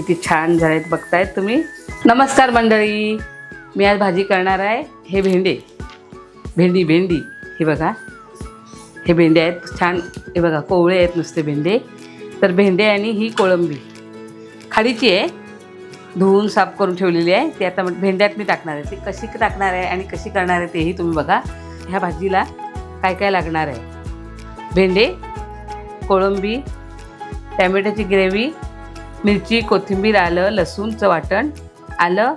किती छान झालेत बघतायत तुम्ही. नमस्कार मंडळी मी आज भाजी करणार आहे. हे भेंडे. भेंडी भेंडी. हे बघा. हे भेंडे आहेत. छान. हे बघा कोवळे आहेत नुसते भेंडे. तर भेंडे आणि ही कोळंबी. खाडीची आहे. धुवून साफ करून ठेवलेली आहे. ती आता भेंड्यात मी टाकणार आहे. ती कशी टाकणार आहे आणि कशी करणार आहे तेही तुम्ही बघा. ह्या भाजीला काय काय लागणार आहे? भेंडे कोळंबी टॅमॅटोची ग्रेव्ही मिरची कोथिंबीर आलं लसूणचं वाटण. आलं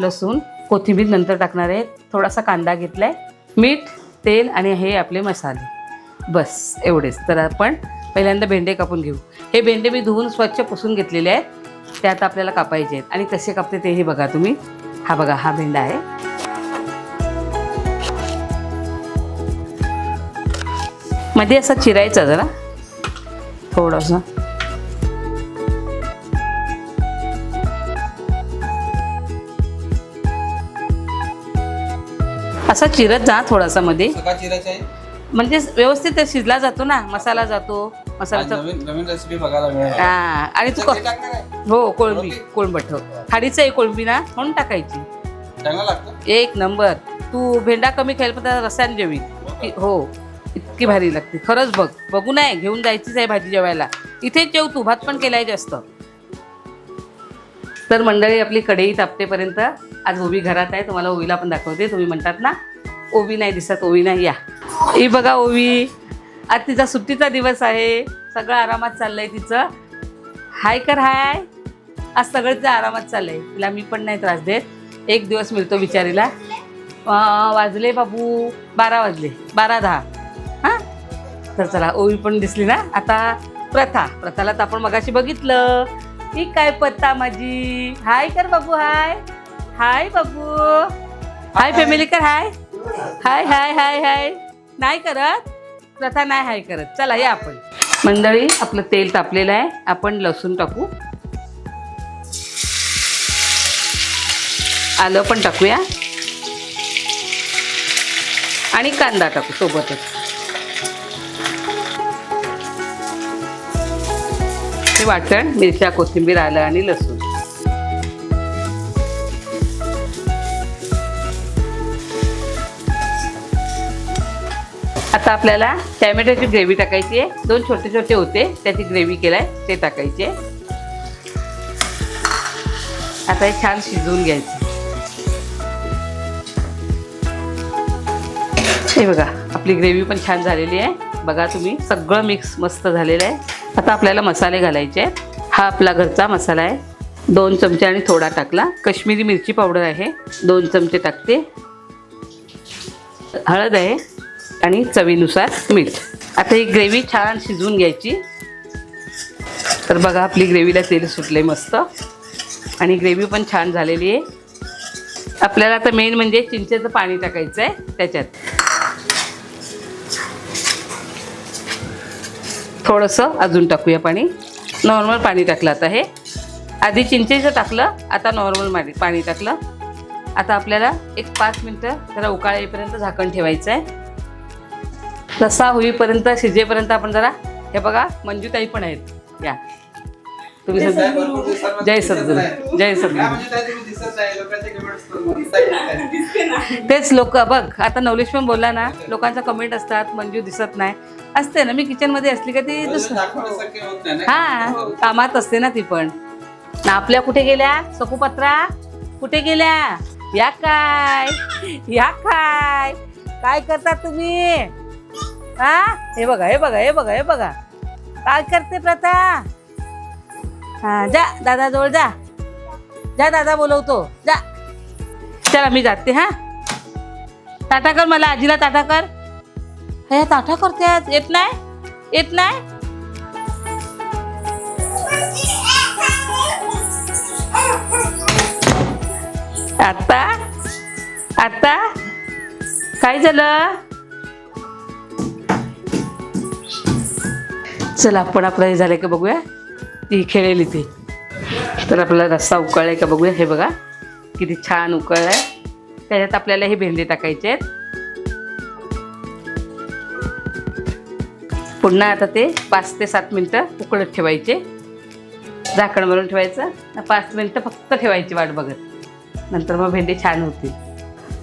लसूण कोथिंबीर नंतर टाकणार आहे. थोडासा कांदा घेतला आहे मीठ तेल आणि हे आपले मसाले. बस एवढेच. तर आपण पहिल्यांदा भेंडे कापून घेऊ. हे भेंडे मी धुवून स्वच्छ पुसून घेतलेले आहेत. ते आता आपल्याला कापायचे आहेत. आणि कसे कापते तेही बघा तुम्ही. हा बघा हा भेंडा आहे. मध्ये असा चिरायचा जरा. थोडंसं. असा चिरत जा थोडासा मध्ये. सगळा चिरायचा आहे? म्हणजे व्यवस्थित ते शिजला जातो ना मसाला जातो आज मसाल्याचा नवीन नवीन रेसिपी बघायला मिळाली. हा आणि तू हे क-? हो कोळंबी कोळंबी? कोळंबट खाडीचं आहे कोळंबी ना म्हणून टाकायची. चांगलं लागतं? एक नंबर. तू भेंडा कमी खाईल पण त्या रस्त्याने जेवी. की- हो इतकी भारी लागते. खरंच बघ बघू नाही घेऊन जायचीच आहे भाजी जेवायला. इथेच जेव तू भात पण केलाय जास्त. तर मंडळी आपली कढई तापतेपर्यंत आज ओवी घरात आहे तुम्हाला ओवीला पण दाखवते. तुम्ही म्हणतात ना ओवी नाही दिसत ओवी नाही या. ही बघा ओवी आज तिचा सुट्टीचा दिवस आहे. सगळं आरामात चाललंय तिचं. हाय कर हाय. आज सगळं तिचं आरामात चाललंय. तिला मी पण नाही त्रास देत. एक दिवस मिळतो बिचारीला. वाजले बाबू बारा वाजले. बारा दहा. हां? तर चला ओवी पण दिसली ना? आता प्रथा. प्रथाला तर आपण मगाशी बघितलं. ही काय पत्ता माझी? हाय कर बाबू हाय. हाय बाबू हाय फॅमिली कर हाय हाय हाय हाय हाय नाही करत? प्रथा नाही हाय करत. चला या आपण. मंडळी आपलं तेल तापलेलं आहे. आपण लसूण टाकू. आलं पण टाकूया. आणि कांदा टाकू सोबतच. हे वाटण मिरच्या कोथिंबीर आलं आणि लसूण. आता आपल्याला टॅमॅटोची ग्रेव्ही टाकायची आहे. दोन छोटे छोटे होते त्याची ग्रेव्ही केलाय ते टाकायचे. आता हे छान शिजवून घ्यायचे. हे बघा आपली ग्रेव्ही पण छान झालेली आहे. बघा तुम्ही सगळं मिक्स मस्त झालेलं आहे. आता आपल्याला मसाले घालायचे आहेत. हा आपला घरचा मसाला आहे. दोन चमचे आणि थोडा टाकला. कश्मीरी मिरची पावडर आहे. दोन चमचे टाकते. हळद आहे. आणि चवीनुसार मीठ. आता ही ग्रेव्ही छान शिजवून घ्यायची. तर बघा आपली ग्रेव्हीला तेल सुटले मस्त. आणि ग्रेव्ही पण छान झालेली आहे. आपल्याला आता मेन म्हणजे चिंचेचं पाणी टाकायचं आहे त्याच्यात. थोडंसं अजून टाकूया पाणी. नॉर्मल पाणी टाकलं आता हे. आधी चिंचेचं टाकलं आता नॉर्मल पाणी पाणी टाकलं. आता आपल्याला एक पाच मिनटं जरा उकाळ येईपर्यंत झाकण ठेवायचं आहे रस्सा होईपर्यंत शिजेपर्यंत आपण जरा हे बघा मंजूताई पण आहेत. या. तुम्ही जय सद्गुरू. जय सद्गुरू. म्हणजे काय तुम्ही दिसत नाही. लोकांचे comments दिसत नाही. तेच लोक बघ आता नवलेश पण बोलला ना लोकांचा कमेंट असतात मंजू दिसत नाही. असते ना मी किचनमध्ये असली का ती दुसरं. हा कामात असते ना ती पण. ना आपल्या कुठे गेल्या? सकुपत्रा कुठे गेल्या? या काय? या काय? काय करता तुम्ही? हा? हे बघा हे बघा हे बघा हे बघा. काय करते प्रथा? हा जा दादा जवळ जा. जा दादा बोलवतो. जा. चला मी जाते हा? टाटा कर मला आजीला टाटा कर. हे ताटा करते आज. येत नाही? येत नाही? आता आता काय झालं? चला आपण आपलं हे झालं का बघूया? ती खेळेली ती. तर आपला रस्सा उकळलाय का बघूया? हे बघा किती छान उकळलाय. त्याच्यात आपल्याला हे भेंडे टाकायचे आहेत. पुन्हा आता ते पाच ते सात मिनटं उकळत ठेवायचे. झाकण मारून ठेवायचं. पाच मिनटं फक्त ठेवायची वाट बघत. नंतर मग भेंडी छान होतील.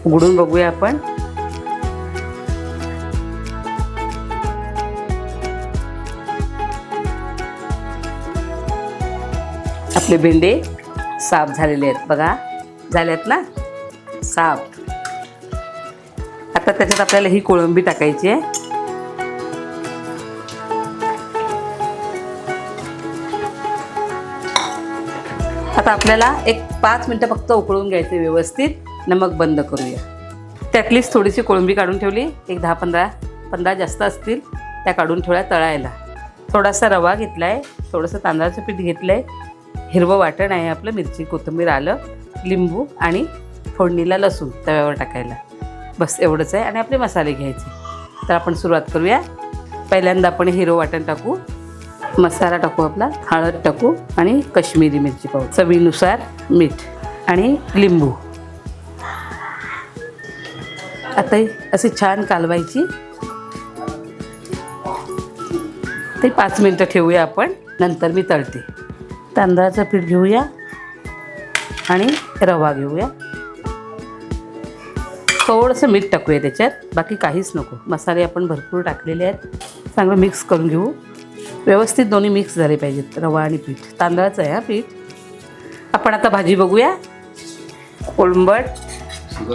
उघडून बघूया आपण. आपले भेंडे साफ झालेले आहेत. बघा झाल्यात ना? साफ. आता त्याच्यात आपल्याला ही कोळंबी टाकायची आहे. आता आपल्याला एक पाच मिनटं फक्त उकळून घ्यायचे व्यवस्थित. नमक बंद करूया. त्यातलीच थोडीशी कोळंबी काढून ठेवली. एक दहा पंधरा पंधरा जास्त असतील त्या काढून ठेवल्या तळायला. थोडासा रवा घेतला आहे थोडंसं तांदळाचं पीठ घेतलं आहे हिरवं वाटण आहे आपलं मिरची कोथिंबीर आलं लिंबू आणि फोडणीला लसूण तव्यावर टाकायला. बस एवढंच आहे आणि आपले मसाले घ्यायचे. तर आपण सुरुवात करूया. पहिल्यांदा आपण हिरो वाटण टाकू. मसाला टाकू आपला हळद टाकू आणि कश्मीरी मिरची पाहू चवीनुसार मीठ आणि लिंबू. आता असे अशी छान कालवायची. ते पाच मिनटं ठेवूया आपण नंतर मी तळते. तांदळाचं पीठ घेऊया आणि रवा घेऊया. थोडंसं मीठ टाकूया त्याच्यात बाकी काहीच नको. मसाले आपण भरपूर टाकलेले आहेत. चांगलं मिक्स करून घेऊ. व्यवस्थित दोन्ही मिक्स झाले पाहिजेत रवा आणि पीठ. तांदळाचं आहे हा पीठ. आपण आता भाजी बघूया. कोळंबट.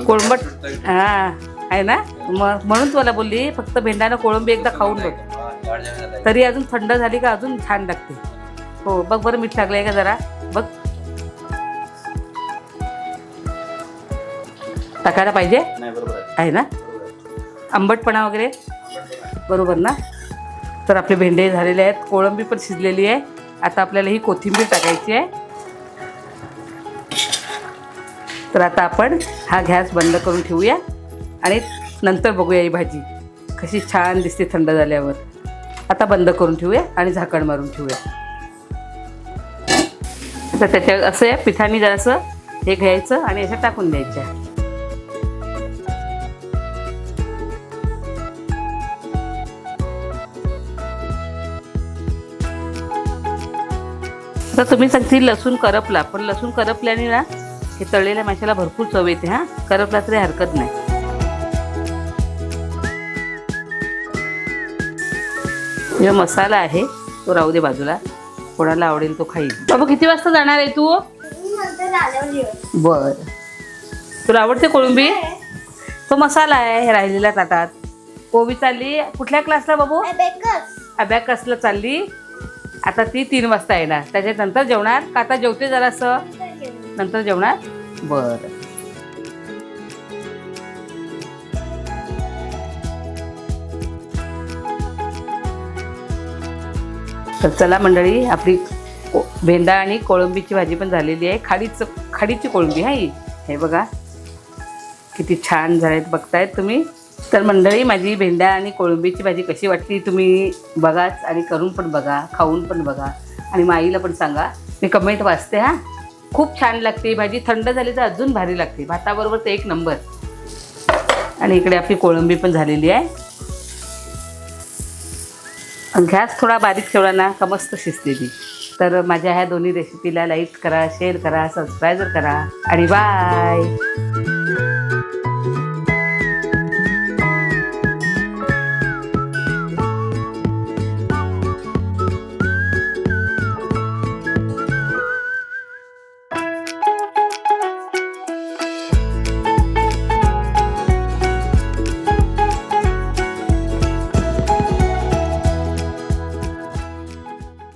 कोळंबट हां आहे ना? मग म्हणून तुम्हाला बोलली फक्त भेंडानं कोळंबी एकदा खाऊन बघ. तरी अजून थंड झाली का अजून छान लागते. हो बघ बरं मीठ लागलं आहे का जरा. बघ. टाकायला पाहिजे? नाही बरोबर आहे. आहे ना? आंबटपणा वगैरे? बरोबर ना? तर आपले भेंडे झालेले आहेत कोळंबी पण शिजलेली आहे. आता आपल्याला ही कोथिंबीर टाकायची आहे. तर आता आपण हा गॅस बंद करून ठेवूया आणि नंतर बघूया ही भाजी. कशी छान दिसते थंड झाल्यावर. आता बंद करून ठेवूया आणि झाकण मारून ठेवूया. तर त्याच्यावर असं आहे पिठाने जरासं हे घ्यायचं आणि असं टाकून द्यायचं आता तुम्ही सांगतील लसूण करपला पण लसूण करपल्याने ना हे तळलेल्या माशाला भरपूर चव येते हां. करपला तरी हरकत नाही. जो मसाला आहे तो राहू दे बाजूला. कोणाला आवडेल तो खाईल. बाबा किती वाजता जाणार आहे तू? बर. तुला आवडते कोळंबी? तो मसाला आहे हे राहिलेल्या ताटात. कोबी चालली. कुठल्या क्लासला बाबू? अबॅकसला चालली. आता ती तीन वाजता येणार. त्याच्यानंतर जेवणार? का आता जेवते जरासं? नंतर जेवणार? बरं. तर चला मंडळी आपली को- भेंडा आणि कोळंबीची भाजी पण झालेली आहे. खाडीचं खाडीची कोळंबी हा ही हे बघा. किती छान झालेत बघतायत तुम्ही. तर मंडळी माझी भेंडा आणि कोळंबीची भाजी कशी वाटली तुम्ही बघाच आणि करून पण बघा खाऊन पण बघा. आणि माईला पण सांगा. मी कमेंट वाचते हां. खूप छान लागते भाजी. थंड झाली तर अजून भारी लागते. भाताबरोबर तर एक नंबर. आणि इकडे आपली कोळंबी पण झालेली आहे. गॅस थोडा बारीक ठेवला ना का मस्त शिजते ती तर माझ्या ह्या दोन्ही रेसिपीला लाईक करा शेअर करा सबस्क्राईब करा. आणि बाय